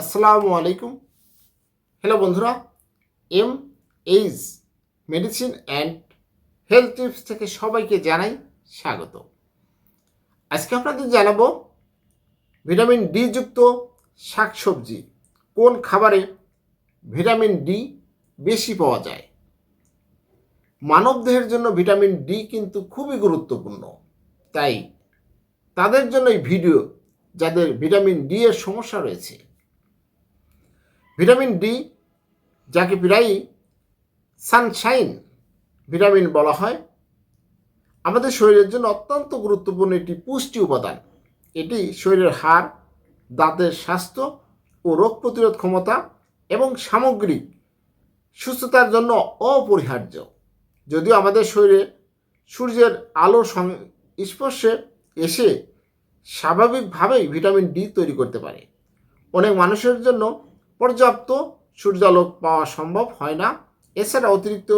আসসালামু আলাইকুম। হ্যালো বন্ধুরা। M H medicine and health tips থেকে সবাইকে জানাই স্বাগত। আজকে আপনাদের জানাব ভিটামিন ডি যুক্ত শাকসবজি। কোন খাবারে ভিটামিন ডি বেশি পাওয়া যায়? মানবদেহের জন্য ভিটামিন ডি কিন্তু খুবই গুরুত্বপূর্ণ। তাই তাদের জন্য এই ভিডিও, যাদের ভিটামিন ডি এর সমস্যা রয়েছে ভিটামিন ডি, যাকে প্রায়ই সানশাইন ভিটামিন বলা হয়, আমাদের শরীরের জন্য অত্যন্ত গুরুত্বপূর্ণ একটি পুষ্টি উপাদান। এটি শরীরের হাড়, দাঁতের স্বাস্থ্য ও রোগ প্রতিরোধ ক্ষমতা এবং সামগ্রিক সুস্থতার জন্য অপরিহার্য। যদিও আমাদের শরীরে সূর্যের আলো সংস্পর্শে এসে স্বাভাবিকভাবেই ভিটামিন ডি তৈরি করতে পারে। অনেক মানুষের জন্য পর্যাপ্ত সূর্যালোক পাওয়া সম্ভব হয় না। এছাড়া অতিরিক্ত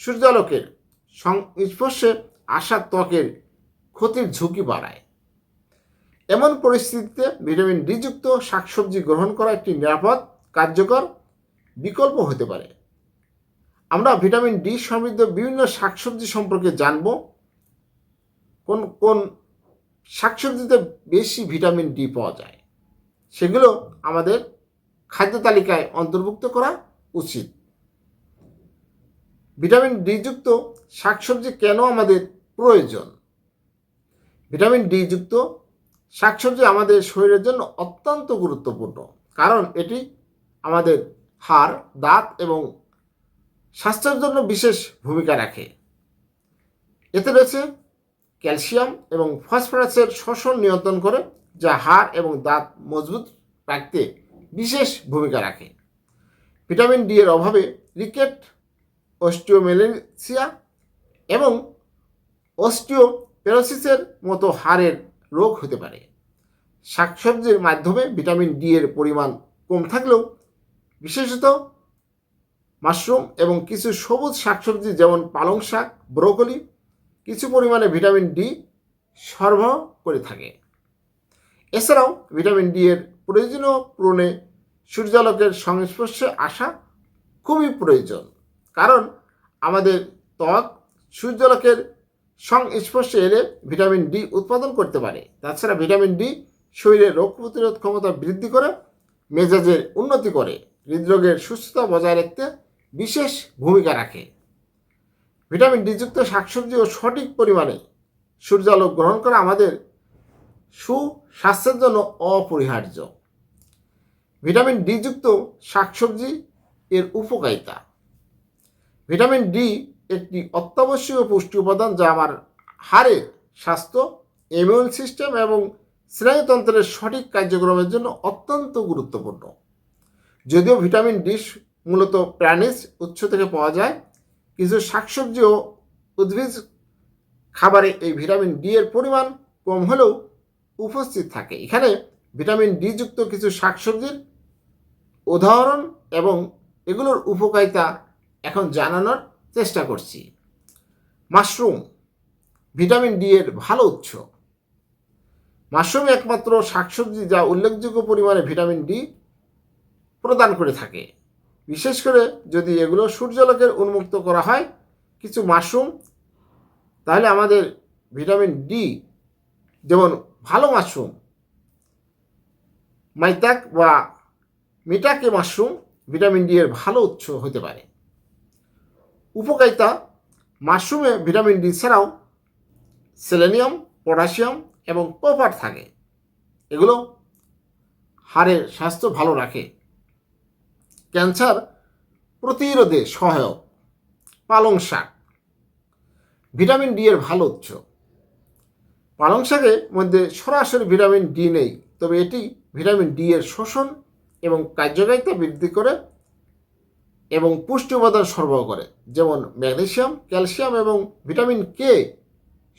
সূর্যালোকের সংস্পর্শে আসা ত্বকের ক্ষতির ঝুঁকি বাড়ায়। এমন পরিস্থিতিতে ভিটামিন ডি যুক্ত শাকসবজি গ্রহণ করা একটি নিরাপদ, কার্যকর বিকল্প হতে পারে। আমরা ভিটামিন ডি সমৃদ্ধ বিভিন্ন শাকসবজি সম্পর্কে জানব। কোন কোন শাকসবজিতে বেশি ভিটামিন ডি পাওয়া যায়? সেগুলো আমাদের খাদ্য তালিকায় অন্তর্ভুক্ত করা উচিত। ভিটামিন ডি যুক্ত শাকসবজি কেন আমাদের প্রয়োজন? ভিটামিন ডি যুক্ত শাকসবজি আমাদের শরীরের জন্য অত্যন্ত গুরুত্বপূর্ণ, কারণ এটি আমাদের হাড়, দাঁত এবং স্বাস্থ্যের জন্য বিশেষ ভূমিকা রাখে। এতে রয়েছে ক্যালসিয়াম এবং ফসফরাসের শোষণ নিয়ন্ত্রণ করে, যা হাড় এবং দাঁত মজবুত রাখতে বিশেষ ভূমিকা রাখে। ভিটামিন ডি এর অভাবে রিকেট, অস্টিওমেলেসিয়া এবং অস্টিওপেরোসিসের মতো হাড়ের রোগ হতে পারে। শাকসবজির মাধ্যমে ভিটামিন ডি এর পরিমাণ কম থাকলেও বিশেষত মাশরুম এবং কিছু সবুজ শাকসবজি যেমন পালং শাক, ব্রোকলি কিছু পরিমাণে ভিটামিন ডি সরবরাহ করে থাকে। এছাড়াও ভিটামিন ডি এর প্রয়োজনীয় পূরণে সূর্যালোকের সংস্পর্শে আসা খুবই প্রয়োজন। কারণ আমাদের ত্বক সূর্যালোকের সংস্পর্শে এলে ভিটামিন ডি উৎপাদন করতে পারে। তাছাড়া ভিটামিন ডি শরীরের রোগ প্রতিরোধ ক্ষমতা বৃদ্ধি করে, মেজাজের উন্নতি করে, হৃদরোগের সুস্থতা বজায় রাখতে বিশেষ ভূমিকা রাখে। ভিটামিন ডি যুক্ত শাকসবজি ও সঠিক পরিমাণে সূর্যালোক গ্রহণ করা আমাদের সুস্বাস্থ্যের জন্য অপরিহার্য। ভিটামিন ডি যুক্ত শাকসবজি এর উপকারিতা। ভিটামিন ডি একটি অত্যাবশ্যকীয় পুষ্টি উপাদান যা আমার হাড়ের স্বাস্থ্য ইমিউন সিস্টেম এবং স্নায়ুতন্ত্রের সঠিক কার্যক্রমের জন্য অত্যন্ত গুরুত্বপূর্ণ। যদিও ভিটামিন ডি মূলত প্রাণীজ উৎস থেকে পাওয়া যায়, কিছু শাকসবজি ও উদ্ভিদ খাবারে এই ভিটামিন ডি এর পরিমাণ কম হলেও উপস্থিত থাকে। এখানে ভিটামিন ডি যুক্ত কিছু শাকসবজির উদাহরণ এবং এগুলোর উপকারিতা এখন জানানোর চেষ্টা করছি। মাশরুম, ভিটামিন ডি এর ভালো উৎস। মাশরুম একমাত্র শাকসবজি যা উল্লেখযোগ্য পরিমাণে ভিটামিন ডি প্রদান করে থাকে। বিশেষ করে যদি এগুলো সূর্যালোকের উন্মুক্ত করা হয়, কিছু মাশরুম, তাহলে আমাদের ভিটামিন ডি যেমন ভালো মাশরুম, মাইতাক বা মিটাকে মাশরুম ভিটামিন ডি এর ভালো উৎস হতে পারে। উপকারিতা, মাশরুমে ভিটামিন ডি ছাড়াও সেলেনিয়াম, পটাশিয়াম এবং কপার থাকে। এগুলো হাড়ের স্বাস্থ্য ভালো রাখে। ক্যান্সার প্রতিরোধে সহায়ক। পালং শাক ভিটামিন ডি এর ভালো উৎস। পালং শাকের মধ্যে সরাসরি ভিটামিন ডি নেই, তবে এটি ভিটামিন ডি এর শোষণ এবং কার্যকারিতা বৃদ্ধি করে এবং পুষ্টি উপাদান সরবরাহ করে, যেমন ম্যাগনেসিয়াম, ক্যালসিয়াম এবং ভিটামিন কে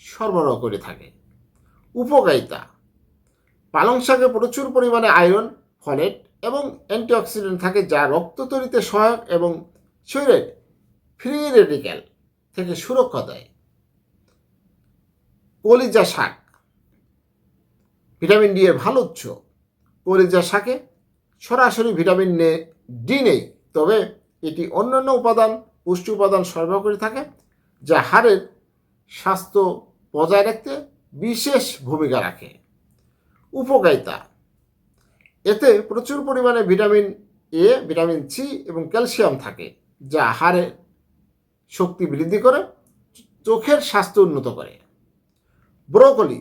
সরবরাহ করে থাকে। উপকারিতা, পালং শাকে প্রচুর পরিমাণে আয়রন, ফলেট এবং অ্যান্টিঅক্সিডেন্ট থাকে যা রক্ত তৈরিতে সহায়ক এবং শরীরের ফ্রি রেডিক্যাল থেকে সুরক্ষা দেয়। কলিজা শাক, ভিটামিন ডি এর ভালো উৎস। কলিজা শাকে সরাসরি ভিটামিন নে ডি নেই, তবে এটি অন্যান্য উপাদান, পুষ্টি উপাদান সরবরাহ করে থাকে, যা হাড়ের স্বাস্থ্য বজায় রাখতে বিশেষ ভূমিকা রাখে। উপকারিতা, এতে প্রচুর পরিমাণে ভিটামিন এ ভিটামিন সি এবং ক্যালসিয়াম থাকে, যা হাড়ের শক্তি বৃদ্ধি করে, চোখের স্বাস্থ্য উন্নত করে। ব্রোকলি,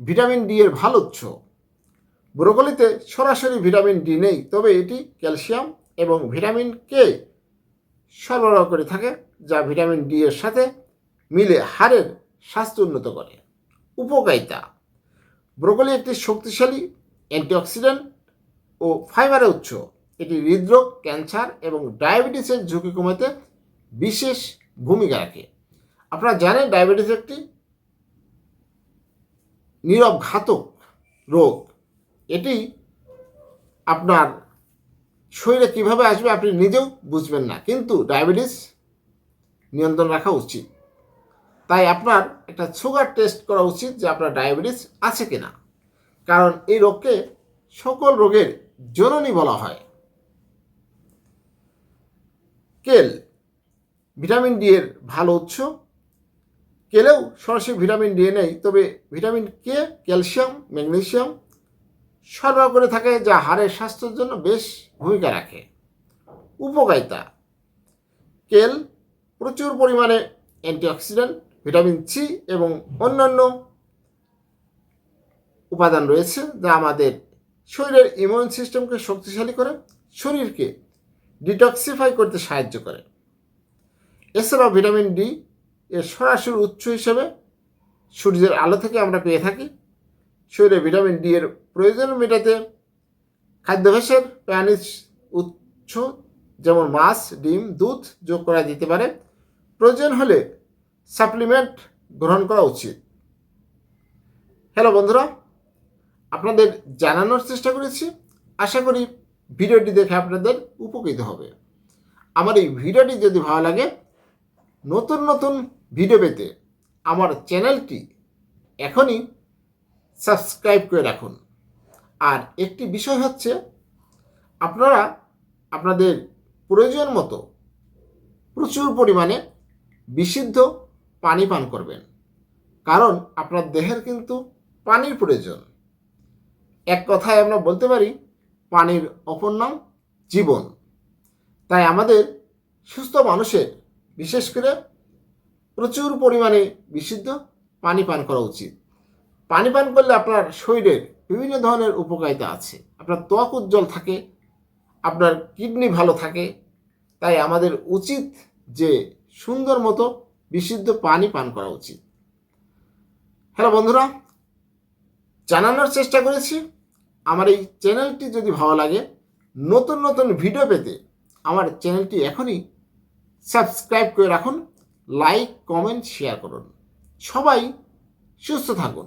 ভিটামিন ডি এর ভালো উৎস। ব্রোকলিতে সরাসরি ভিটামিন ডি নেই, তবে এটি ক্যালসিয়াম এবং ভিটামিন কে সরবরাহ করে থাকে, যা ভিটামিন ডি এর সাথে মিলে হাড়ের স্বাস্থ্য উন্নত করে। উপকারিতা, ব্রোকলি একটি শক্তিশালী অ্যান্টিঅক্সিডেন্ট ও ফাইবারের উৎস। এটি হৃদরোগ, ক্যান্সার এবং ডায়াবেটিসের ঝুঁকি কমাতে বিশেষ ভূমিকা রাখে। আপনারা জানেন ডায়াবেটিস একটি নীরব ঘাতক রোগ। এটি আপনার শরীরে কীভাবে আসবে আপনি নিজেও বুঝবেন না। কিন্তু ডায়াবেটিস নিয়ন্ত্রণ রাখা উচিত। তাই আপনার একটা সুগার টেস্ট করা উচিত যে আপনার ডায়াবেটিস আছে কি না কারণ এই রোগকে সকল রোগের জননী বলা হয়। কেল, ভিটামিন ডি এর ভালো উৎস। কেলেও সরাসরি ভিটামিন ডি নেই, তবে ভিটামিন কে, ক্যালসিয়াম, ম্যাগনেসিয়াম সরবরাহ করে থাকে, যা হাড়ের স্বাস্থ্যের জন্য বেশ ভূমিকা রাখে। উপকারিতা, কেল প্রচুর পরিমাণে অ্যান্টিঅক্সিডেন্ট, ভিটামিন সি এবং অন্যান্য উপাদান রয়েছে, যা আমাদের শরীরের ইমিউন সিস্টেমকে শক্তিশালী করে, শরীরকে ডিটক্সিফাই করতে সাহায্য করে। এছাড়াও ভিটামিন ডি এর সরাসরি উৎস হিসেবে সূর্যের আলো থেকে আমরা পেয়ে থাকি। শরীরে ভিটামিন ডি এর প্রয়োজন মেটাতে খাদ্যাভ্যাসের প্রাণীজ উৎস যেমন মাছ, ডিম, দুধ যোগ করা যেতে পারে। প্রয়োজন হলে সাপ্লিমেন্ট গ্রহণ করা উচিত। হ্যালো বন্ধুরা, আপনাদের জানানোর চেষ্টা করেছি। আশা করি ভিডিওটি দেখে আপনাদের উপকৃত হবে। আমার এই ভিডিওটি যদি ভালো লাগে, নতুন নতুন ভিডিও পেতে আমার চ্যানেলটি এখনই সাবস্ক্রাইব করে রাখুন। আর একটি বিষয় হচ্ছে, আপনারা আপনাদের প্রয়োজন মতো প্রচুর পরিমাণে বিশুদ্ধ পানি পান করবেন। কারণ আপনার দেহের কিন্তু পানির প্রয়োজন। এক কথায় আমরা বলতে পারি, পানির অপর নাম জীবন। তাই আমাদের সুস্থ মানুষের, বিশেষ করে প্রচুর পরিমাণে বিশুদ্ধ পানি পান করা উচিত। পানি পান করলে আপনার শরীরের বিভিন্ন ধরনের উপকারিতা আছে। আপনার ত্বক উজ্জ্বল থাকে, আপনার কিডনি ভালো থাকে, তাই আমাদের উচিত যে সুন্দর মতো বিশুদ্ধ পানি পান করা উচিত। হ্যালো বন্ধুরা, জানানোর চেষ্টা করেছি। আমার এই চ্যানেলটি যদি ভালো লাগে, নতুন নতুন ভিডিও পেতে আমার চ্যানেলটি এখনই সাবস্ক্রাইব করে রাখুন, লাইক, কমেন্ট, শেয়ার করুন। সবাই সুস্থ থাকুন।